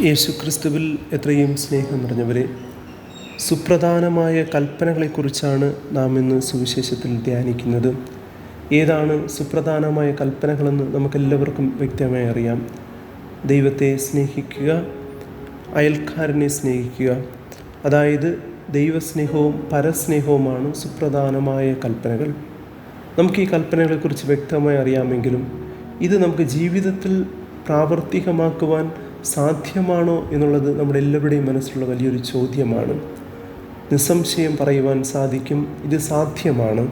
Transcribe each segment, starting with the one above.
യേശുക്രിസ്തുവിൽ എത്രയും സ്നേഹം നിറഞ്ഞവരെ സുപ്രധാനമായ കൽപ്പനകളെക്കുറിച്ചാണ് നാം ഇന്ന് സുവിശേഷത്തിൽ ധ്യാനിക്കുന്നത്. ഏതാണ് സുപ്രധാനമായ കൽപ്പനകളെന്ന് നമുക്കെല്ലാവർക്കും വ്യക്തമായി അറിയാം. ദൈവത്തെ സ്നേഹിക്കുക അയൽക്കാരനെ സ്നേഹിക്കുക. അതായത് ദൈവസ്നേഹവും പരസ്നേഹവുമാണ് സുപ്രധാനമായ കൽപ്പനകൾ. നമുക്ക് ഈ കൽപ്പനകളെക്കുറിച്ച് വ്യക്തമായി അറിയാമെങ്കിലും ഇത് നമുക്ക് ജീവിതത്തിൽ പ്രാവർത്തികമാക്കുവാൻ സാധ്യമാണോ എന്നുള്ളത് നമ്മുടെ എല്ലാവരുടെയും മനസ്സിലുള്ള വലിയൊരു ചോദ്യമാണ്. നിസ്സംശയം പറയുവാൻ സാധിക്കും ഇത് സാധ്യമാണ്.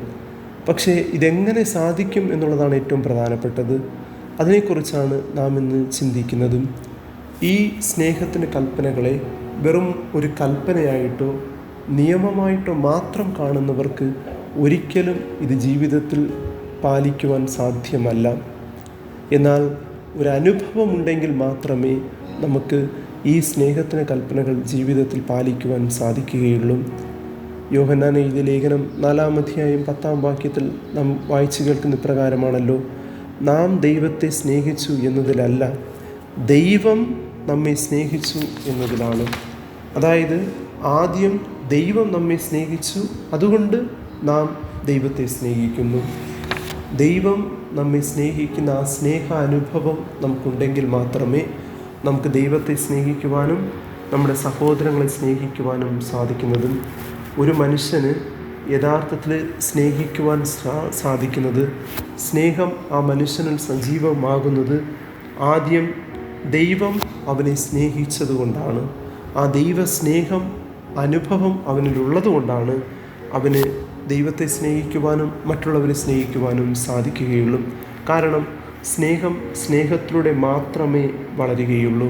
പക്ഷേ ഇതെങ്ങനെ സാധിക്കും എന്നുള്ളതാണ് ഏറ്റവും പ്രധാനപ്പെട്ടത്. അതിനെക്കുറിച്ചാണ് നാം ഇന്ന് ചിന്തിക്കുന്നതും. ഈ സ്നേഹത്തിന്റെ കൽപ്പനകളെ വെറും ഒരു കൽപ്പനയായിട്ടോ നിയമമായിട്ടോ മാത്രം കാണുന്നവർക്ക് ഒരിക്കലും ഇത് ജീവിതത്തിൽ പാലിക്കുവാൻ സാധ്യമല്ല. എന്നാൽ ഒരു മാത്രമേ നമുക്ക് ഈ സ്നേഹത്തിന് കൽപ്പനകൾ ജീവിതത്തിൽ പാലിക്കുവാൻ സാധിക്കുകയുള്ളൂ. യോഹന്നാൻ എഴുതിയ ലേഖനം നാലാം അധ്യായം പത്താം വാക്യത്തിൽ നാം വായിച്ചു കേൾക്കുന്ന ഇപ്രകാരമാണല്ലോ നാം ദൈവത്തെ സ്നേഹിച്ചു എന്നതിലല്ല ദൈവം നമ്മെ സ്നേഹിച്ചു എന്നതിലാണ്. അതായത് ആദ്യം ദൈവം നമ്മെ സ്നേഹിച്ചു അതുകൊണ്ട് നാം ദൈവത്തെ സ്നേഹിക്കുന്നു. ദൈവം നമ്മെ സ്നേഹിക്കുന്ന ആ സ്നേഹ അനുഭവം നമുക്കുണ്ടെങ്കിൽ മാത്രമേ നമുക്ക് ദൈവത്തെ സ്നേഹിക്കുവാനും നമ്മുടെ സഹോദരങ്ങളെ സ്നേഹിക്കുവാനും സാധിക്കുന്നതും ഒരു മനുഷ്യന് യഥാർത്ഥത്തിൽ സ്നേഹിക്കുവാൻ സാധിക്കുന്നത് സ്നേഹം ആ മനുഷ്യനിൽ സജീവമാകുന്നത് ആദ്യം ദൈവം അവനെ സ്നേഹിച്ചതുകൊണ്ടാണ്. ആ ദൈവ സ്നേഹം അനുഭവം അവനിലുള്ളത് കൊണ്ടാണ് അവന് ദൈവത്തെ സ്നേഹിക്കുവാനും മറ്റുള്ളവരെ സ്നേഹിക്കുവാനും സാധിക്കുകയുള്ളൂ. കാരണം സ്നേഹം സ്നേഹത്തിലൂടെ മാത്രമേ വളരുകയുള്ളൂ.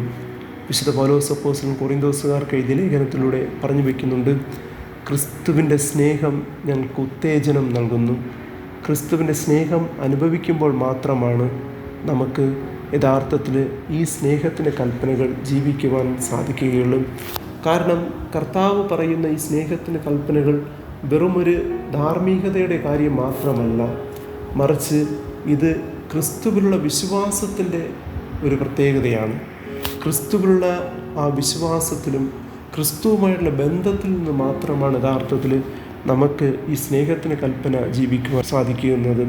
വിശുദ്ധ പൗലോസപ്പോസൻ കൊറിന്തോസുകാർക്ക് എഴുതിയ ലേഖനത്തിലൂടെ പറഞ്ഞു വയ്ക്കുന്നുണ്ട് ക്രിസ്തുവിന്റെ സ്നേഹം ഞങ്ങൾക്ക് ഉത്തേജനം നൽകുന്നു. ക്രിസ്തുവിന്റെ സ്നേഹം അനുഭവിക്കുമ്പോൾ മാത്രമാണ് നമുക്ക് യഥാർത്ഥത്തിൽ ഈ സ്നേഹത്തിന്റെ കൽപ്പനകൾ ജീവിക്കുവാൻ സാധിക്കുകയുള്ളൂ. കാരണം കർത്താവ് പറയുന്ന ഈ സ്നേഹത്തിന്റെ കൽപ്പനകൾ വെറുമൊരു ധാർമ്മികതയുടെ കാര്യം മാത്രമല്ല മറിച്ച് ഇത് ക്രിസ്തുവിലുള്ള വിശ്വാസത്തിന്റെ ഒരു പ്രത്യേകതയാണ്. ക്രിസ്തുവിലുള്ള ആ വിശ്വാസത്തിലും ക്രിസ്തുവുമായിട്ടുള്ള ബന്ധത്തിൽ നിന്ന് മാത്രമാണ് യഥാർത്ഥത്തിൽ നമുക്ക് ഈ സ്നേഹത്തിന് കൽപ്പന ജീവിക്കുവാൻ സാധിക്കുന്നത്.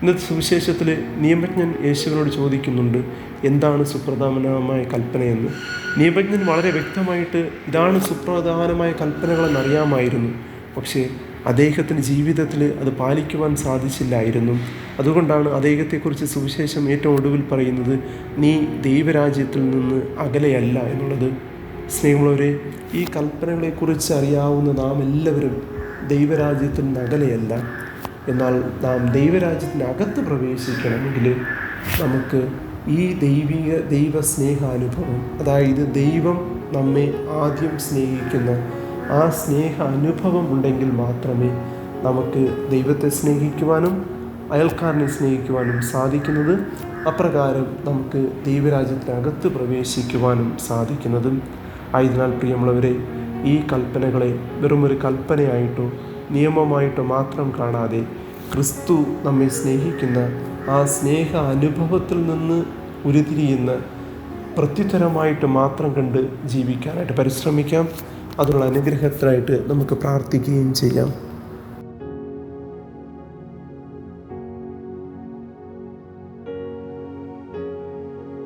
ഇന്നത്തെ സുവിശേഷത്തിൽ നിയമജ്ഞൻ യേശുവിനോട് ചോദിക്കുന്നുണ്ട് എന്താണ് സുപ്രധാനമായ കൽപ്പനയെന്ന്? നിയമജ്ഞൻ വളരെ വ്യക്തമായിട്ട് ഇതാണ് സുപ്രധാനമായ കൽപ്പനകളെന്ന് അറിയാമായിരുന്നു പക്ഷേ അദ്ദേഹത്തിന് ജീവിതത്തിൽ അത് പാലിക്കുവാൻ സാധിച്ചില്ലായിരുന്നു. അതുകൊണ്ടാണ് അദ്ദേഹത്തെക്കുറിച്ച് സുവിശേഷം ഏറ്റവും ഒടുവിൽ പറയുന്നത് നീ ദൈവരാജ്യത്തിൽ നിന്ന് അകലെയല്ല എന്നുള്ളത്. സ്നേഹമുള്ളവരെ ഈ കൽപ്പനകളെക്കുറിച്ച് അറിയാവുന്ന നാം എല്ലാവരും ദൈവരാജ്യത്തിൽ നിന്ന് അകലെയല്ല. എന്നാൽ നാം ദൈവരാജ്യത്തിന്റെ അകത്ത് പ്രവേശിക്കണമെങ്കിൽ നമുക്ക് ഈ ദൈവിക ദൈവ സ്നേഹാനുഭവം അതായത് ദൈവം നമ്മെ ആദ്യം സ്നേഹിക്കുന്ന ആ സ്നേഹ അനുഭവം ഉണ്ടെങ്കിൽ മാത്രമേ നമുക്ക് ദൈവത്തെ സ്നേഹിക്കുവാനും അയൽക്കാരനെ സ്നേഹിക്കുവാനും സാധിക്കുന്നത് അപ്രകാരം നമുക്ക് ദൈവരാജ്യത്തിനകത്ത് പ്രവേശിക്കുവാനും സാധിക്കുന്നതും. ആയതിനാൽ പ്രിയമുള്ളവരെ ഈ കൽപ്പനകളെ വെറുമൊരു കൽപ്പനയായിട്ടോ നിയമമായിട്ടോ മാത്രം കാണാതെ ക്രിസ്തു നമ്മെ സ്നേഹിക്കുന്ന ആ സ്നേഹ അനുഭവത്തിൽ നിന്ന് ഉരുതിരിയുന്ന പ്രത്യുത്തരമായിട്ട് മാത്രം കണ്ട് ജീവിക്കാനായിട്ട് പരിശ്രമിക്കാം. അതിനുള്ള അനുഗ്രഹത്തിനായിട്ട് നമുക്ക് പ്രാർത്ഥിക്കുകയും ചെയ്യാം.